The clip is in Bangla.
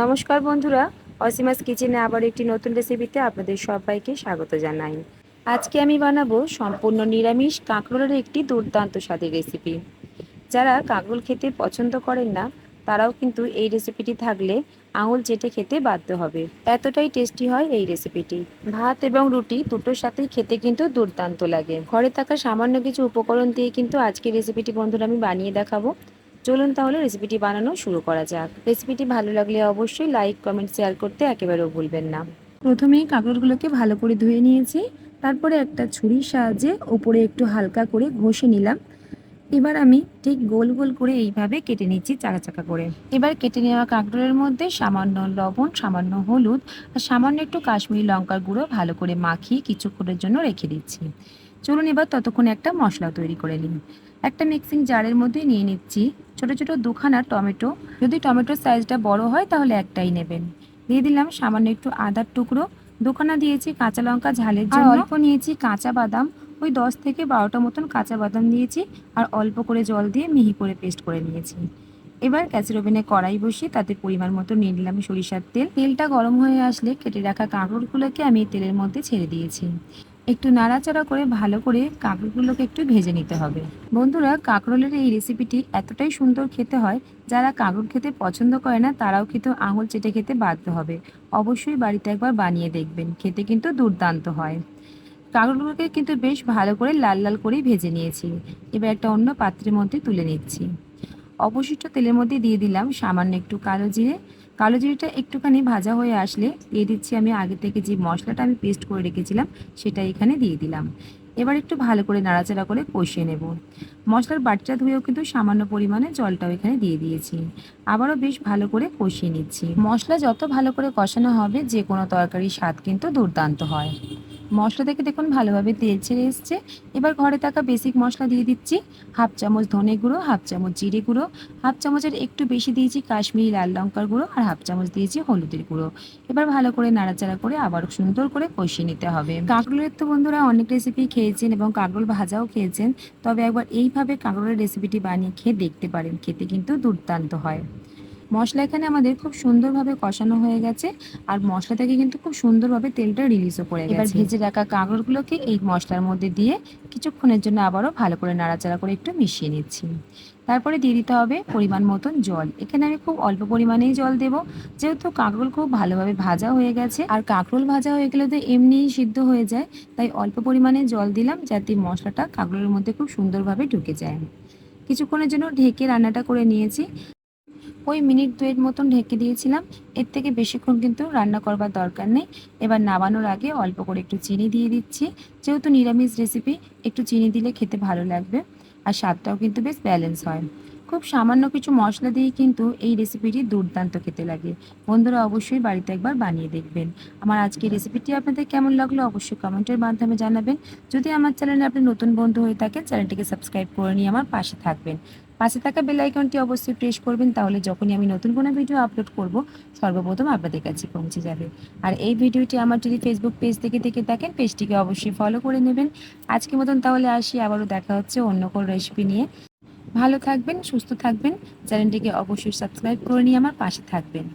নমস্কার বন্ধুরা, অসীমাস কিচেনে আবার একটি নতুন রেসিপিতে আপনাদের সবাইকে স্বাগত জানাই। আজকে আমি বানাবো সম্পূর্ণ নিরামিষ কাঁকরোলের একটি দুর্দান্ত স্বাদের রেসিপি যারা কাঁকরোল খেতে পছন্দ করেন না, তারাও কিন্তু এই রেসিপিটি থাকলে আঙুল চেটে খেতে বাধ্য হবে। এতটাই টেস্টি হয় এই রেসিপিটি ভাত এবং রুটি দুটোর সাথেই খেতে কিন্তু দুর্দান্ত লাগে। ঘরে থাকা সামান্য কিছু উপকরণ দিয়ে কিন্তু আজকে রেসিপিটি বন্ধুরা আমি বানিয়ে দেখাবো। চলুন তাহলে রেসিপিটি বানানো শুরু করা যাক। রেসিপিটি ভালো লাগলে অবশ্যই লাইক কমেন্ট শেয়ার করতে একেবারেও ভুলবেন না। প্রথমেই কাঁকরোলগুলোকে ভালো করে ধুয়ে নিয়েছি। তারপরে একটা ছুরির সাহায্যে ওপরে একটু হালকা করে ঘষে নিলাম। এবার আমি ঠিক গোল গোল করে এইভাবে কেটে নিচ্ছি চাকা চাকা করে। এবার কেটে নেওয়া কাঁকরোলের মধ্যে সামান্য লবণ, সামান্য হলুদ আর সামান্য একটু কাশ্মীরি লঙ্কার গুঁড়ো ভালো করে মাখিয়ে কিছুক্ষণের জন্য রেখে দিচ্ছি। চলুন এবার ততক্ষণে একটা মশলা তৈরি করে নিন একটা মিক্সিং জারের মধ্যে নিয়ে নিচ্ছি ছোট ছোট দুখানা টমেটো। যদি টমেটোর সাইজটা বড় হয় তাহলে একটাই নেবেন। দিয়ে দিলাম সামান্য একটু আদার টুকরো। দুখানা দিয়েছি কাঁচা লঙ্কা ঝালের জন্য। অল্প নিয়েছি কাঁচা বাদাম। ওই দশ থেকে বারোটা মতন কাঁচা বাদাম দিয়েছি। আর অল্প করে জল দিয়ে মিহি করে পেস্ট করে নিয়েছি। এবার গ্যাসের ওভেনে কড়াই বসিয়ে তাতে পরিমাণ মতো নিয়ে নিলাম সরিষার তেল। তেলটা গরম হয়ে আসলে কেটে রাখা কাঁকড়গুলোকে আমি তেলের মধ্যে ছেড়ে দিয়েছি। একটু নাড়াচাড়া করে ভালো করে কাঁকড়গুলোকে একটু ভেজে নিতে হবে। বন্ধুরা কাঁকরোলের এই রেসিপিটি এতটাই সুন্দর খেতে হয়, যারা কাঁকড় খেতে পছন্দ করে না, তারাও কিন্তু আঙুল চেটে খেতে বাধ্য হবে। অবশ্যই বাড়িতে একবার বানিয়ে দেখবেন, খেতে কিন্তু দুর্দান্ত হয়। কাঁকড়গুলোকে কিন্তু বেশ ভালো করে লাল লাল করেই ভেজে নিয়েছি। এবার একটা অন্য পাত্রের মধ্যে তুলে নিচ্ছি। অবশিষ্ট তেলের মধ্যে দিয়ে দিলাম সামান্য একটু কালো জিরে কালো জিরিটা একটুখানি ভাজা হয়ে আসলে দিয়ে দিচ্ছি আমি আগে থেকে যে মশলাটা আমি পেস্ট করে রেখেছিলাম, সেটা এখানে দিয়ে দিলাম। এবার একটু ভালো করে নাড়াচাড়া করে কষিয়ে নেব। মশলার বাটিটা ধুয়েও কিন্তু সামান্য পরিমাণে জলটাও এখানে দিয়ে দিয়েছি। আবারও বেশ ভালো করে কষিয়ে নিচ্ছি। মশলা যত ভালো করে কষানো হবে, যে কোনো তরকারির স্বাদ কিন্তু দুর্দান্ত হয়। মশলা থেকে দেখুন ভালোভাবে তেল ছেড়ে এসছে। এবার ঘরে থাকা বেসিক মশলা দিয়ে দিচ্ছি হাফ চামচ ধনে গুঁড়ো, হাফ চামচ জিরে গুঁড়ো, হাফ চামচের একটু বেশি দিয়েছি কাশ্মীরি লাল লঙ্কার গুঁড়ো আর হাফ চামচ দিয়েছি হলুদের গুঁড়ো। এবার ভালো করে নাড়াচাড়া করে আবার সুন্দর করে কষিয়ে নিতে হবে। কাঁকরোলের তো বন্ধুরা অনেক রেসিপি খেয়েছেন এবং কাঁকরোল ভাজাও খেয়েছেন, তবে একবার এইভাবে কাঁকরোলের রেসিপিটি বানিয়ে খেয়ে দেখতে পারেন, খেতে কিন্তু দুর্দান্ত হয়। মশলা এখানে আমাদের খুব সুন্দরভাবে কষানো হয়ে গেছে আর মশলা থেকে কিন্তু খুব সুন্দরভাবে তেলটা রিলিজও করে এবার ভেজে রাখা কাঁকড়গুলোকে এই মশলার মধ্যে দিয়ে কিছুক্ষণের জন্য আবারও ভালো করে নাড়াচাড়া করে একটু মিশিয়ে নিচ্ছি। তারপরে দিয়ে দিতে হবে পরিমাণ মতন জল। এখানে আমি খুব অল্প পরিমাণেই জল দেব যেহেতু কাঁকরোল খুব ভালোভাবে ভাজা হয়ে গেছে। আর কাঁকরোল ভাজা হয়ে গেলে তো এমনিই সিদ্ধ হয়ে যায় তাই অল্প পরিমাণে জল দিলাম যাতে মশলাটা কাঁকরোলের মধ্যে খুব সুন্দরভাবে ঢুকে যায়। কিছুক্ষণের জন্য ঢেকে রান্নাটা করে নিয়েছি। ওই মিনিট দুয়ের মতন ঢেকে দিয়েছিলাম। এর থেকে বেশিক্ষণ কিন্তু রান্না করবার দরকার নেই। এবার নামানোর আগে অল্প করে একটু চিনি দিয়ে দিচ্ছি। যেহেতু নিরামিষ রেসিপি একটু চিনি দিলে খেতে ভালো লাগবে। আর স্বাদটাও কিন্তু বেশ ব্যালেন্স হয়। খুব সামান্য কিছু মশলা দিয়েই কিন্তু এই রেসিপিটি দুর্দান্ত খেতে লাগে। বন্ধুরা অবশ্যই বাড়িতে একবার বানিয়ে দেখবেন। আমার আজকের রেসিপিটি আপনাদের কেমন লাগল অবশ্যই কমেন্টের মাধ্যমে জানাবেন। যদি আমার চ্যানেলে আপনি নতুন বন্ধু হয়ে থাকেন, চ্যানেলটিকে সাবস্ক্রাইব করে নিয়ে আমার পাশে থাকবেন। পাশে থাকা বেল আইকনটি অবশ্যই প্রেস করবেন, তাহলে যখনই আমি নতুন কোনো ভিডিও আপলোড করব, সর্বপ্রথম আপনাদের কাছে পৌঁছে যাবে। আর এই ভিডিওটি আমার যদি ফেসবুক পেজ থেকে দেখে থাকেন পেজটিকে অবশ্যই ফলো করে নেবেন। আজকে মতন তাহলে আসি, আবারও দেখা হচ্ছে অন্য কোনো রেসিপি নিয়ে। ভালো থাকবেন, সুস্থ থাকবেন, চ্যানেলটিকে অবশ্যই সাবস্ক্রাইব করে নিয়ে আমার পাশে থাকবেন।